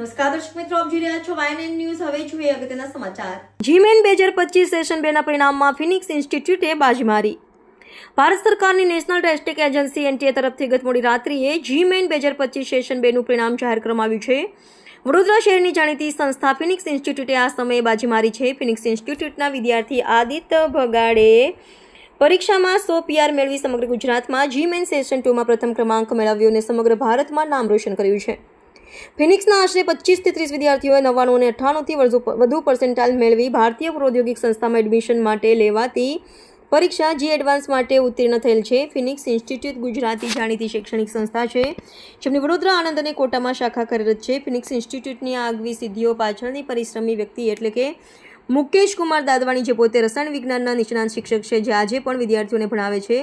નમસ્કાર, દર્શક બે હજાર પચીસ સેશન બેના પરિણામમાં ફિનિક્સ ઇન્સ્ટિટ્યૂટે બાજી ભારત સરકારની નેશનલ ટેસ્ટિંગ એજન્સી એનટીએ તરફથી ગત મોડી રાત્રિએ જીમેન બે હજાર પચીસ સેશન બેનું પરિણામ જાહેર કરવામાં આવ્યું છે. વડોદરા શહેરની જાણીતી સંસ્થા ફિનિક્સ ઇન્સ્ટિટ્યૂટે આ સમયે બાજી મારી છે. ફિનિક્સ ઇન્સ્ટિટ્યૂટના વિદ્યાર્થી આદિત્ય ભગાડે પરીક્ષામાં સો પીઆર મેળવી સમગ્ર ગુજરાતમાં જીમેન સેશન ટુમાં પ્રથમ ક્રમાંક મેળવ્યો અને સમગ્ર ભારતમાં નામ રોશન કર્યું છે. ફિનિક્સના આશરે પચીસથી ત્રીસ વિદ્યાર્થીઓએ નવ્વાણું અને અઠ્ઠાણુંથી વધુ પર્સન્ટાઇલ મેળવી ભારતીય પ્રૌદ્યોગિક સંસ્થામાં એડમિશન માટે લેવાતી પરીક્ષા જી એડવાન્સ માટે ઉત્તીર્ણ થયેલ છે. ફિનિક્સ ઇન્સ્ટિટ્યૂટ ગુજરાતી જાણીતી શૈક્ષણિક સંસ્થા છે. જેમની વડોદરા, આણંદ અને કોટામાં શાખા કાર્યરત છે. ફિનિક્સ ઇન્સ્ટિટ્યૂટની આગવી સિદ્ધિઓ પાછળની પરિશ્રમી વ્યક્તિ એટલે કે મુકેશ કુમાર દાદવાણી, જે પોતે રસાયણ વિજ્ઞાનના નિષ્ણાંત શિક્ષક છે, જે આજે પણ વિદ્યાર્થીઓને ભણાવે છે.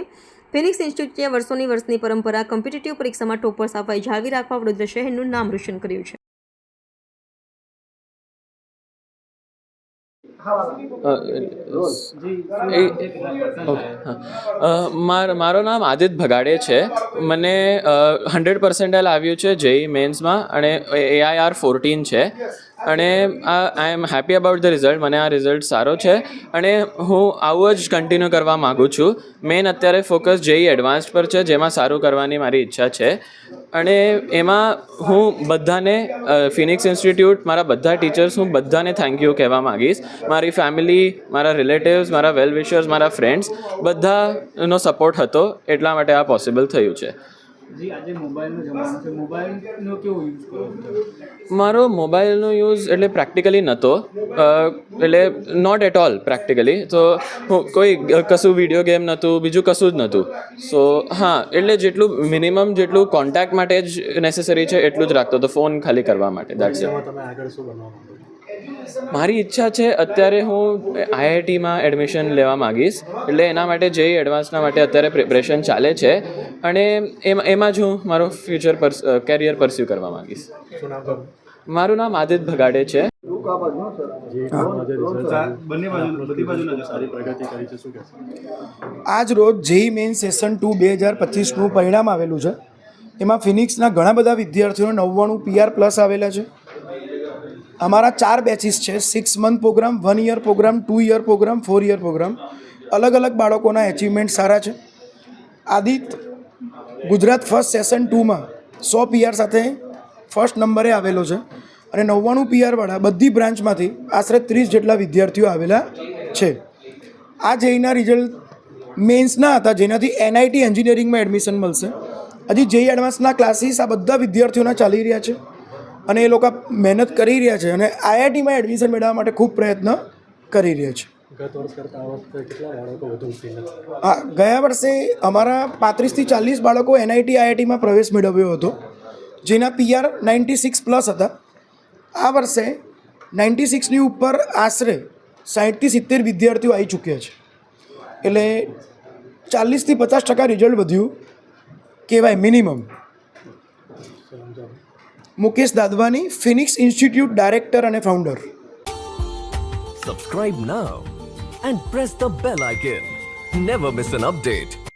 ફિનિક્સ ઇન્સ્ટિટ્યૂટે વર્ષોની વર્ષની પરંપરા કોમ્પિટિટિવ પરીક્ષામાં ટોપર સફાઈ જાળવી રાખવા વડોદરા શહેરનું નામ રોશન કર્યું છે. માર નામ આદિત ભગાડે છે. મને હંડ્રેડ પર્સન્ટાઇલ આવ્યું છે જેઈ મેન્સમાં અને એઆઈઆર ફોર્ટીન છે. અને I am happy about the result. મને આ રિઝલ્ટ સારો છે. અને હું આવું જ કન્ટિન્યુ કરવા માગું છું. મેન અત્યારે ફોકસ જેઈ એડવાન્સ્ડ પર છે, જેમાં સારું કરવાની મારી ઈચ્છા છે. અને એમાં હું બધાને ફિનિક્સ ઇન્સ્ટિટ્યૂટ મારા બધા ટીચર્સ હું બધાને થેન્ક યુ કહેવા માગીશ. મારી ફેમિલી મારા રિલેટિવ્સ મારા વેલ વિશર્સ મારા ફ્રેન્ડ્સ બધાનો સપોર્ટ હતો. એટલા માટે આ પોસિબલ થયું છે. જી આજે મોબાઈલનો જમાનો છે. મોબાઈલનો કેવો યુઝ કરો મારો મોબાઈલનો યુઝ એટલે પ્રેક્ટિકલી નહોતો એટલે નોટ એટ ઓલ પ્રેક્ટિકલી તો હું કોઈ કશું વીડિયો ગેમ નહોતું બીજું કશું જ નહોતું સો હા એટલે જેટલું મિનિમમ જેટલું કોન્ટેક્ટ માટે જ નેસેસરી છે એટલું જ રાખતો હતો ફોન ખાલી કરવા માટે. દેટ્સ તમે આગળ શું બનવા માંગો છો? મારી ઈચ્છા છે અત્યારે હું આઈઆઈટીમાં એડમિશન લેવા માગીશ. એટલે એના માટે જે એડવાન્સના માટે અત્યારે પ્રિપરેશન ચાલે છે. અને એમાં એમાં જ હું મારો ફ્યુચર કેરિયર પરસ્યુ કરવા માગીશ? મારું નામ આદિત ભગાડે છે. આજ રોજ જેઈ મેઇન સેશન ટુ બે હજાર પચીસનું પરિણામ આવેલું છે. એમાં ફિનિક્સના ઘણા બધા વિદ્યાર્થીઓને નવ્વાણું પીઆર પ્લસ આવેલા છે. અમારા ચાર બેચીસ છે. Six month programme one year programme two year programme four year programme અલગ અલગ બાળકોના એચિવમેન્ટ સારા છે. આદિત, ગુજરાત ફર્સ્ટ સેશન ટુમાં સો પીઆર સાથે ફર્સ્ટ નંબરે આવેલો છે અને નવ્વાણું પીઆરવાળા બધી બ્રાન્ચમાંથી આશરે ત્રીસ જેટલા વિદ્યાર્થીઓ આવેલા છે. આ જેઈના રિઝલ્ટ મેન્સના હતા, જેનાથી એનઆઈટી એન્જિનિયરિંગમાં એડમિશન મળશે. હજી જેઈ એડવાન્સના ક્લાસીસ આ બધા વિદ્યાર્થીઓના ચાલી રહ્યા છે. અને એ લોકો મહેનત કરી રહ્યા છે અને આઈઆઈટીમાં એડમિશન મેળવવા માટે ખૂબ પ્રયત્ન કરી રહ્યા છે? હા ગયા વર્ષે અમારા પાંત્રીસથી ચાલીસ બાળકો એનઆઈટી આઈઆઈટીમાં પ્રવેશ મેળવ્યો હતો જેના પીઆર નાઇન્ટી સિક્સ પ્લસ હતા. આ વર્ષે નાઇન્ટી સિક્સની ઉપર આશરે સાહીઠથી સિત્તેર વિદ્યાર્થીઓ આવી ચૂક્યા છે. એટલે ચાલીસથી પચાસ ટકા રિઝલ્ટ વધ્યું કહેવાય minimum Mukesh Dadwani Phoenix institute director અને founder Subscribe now and press the bell icon. Never miss an update.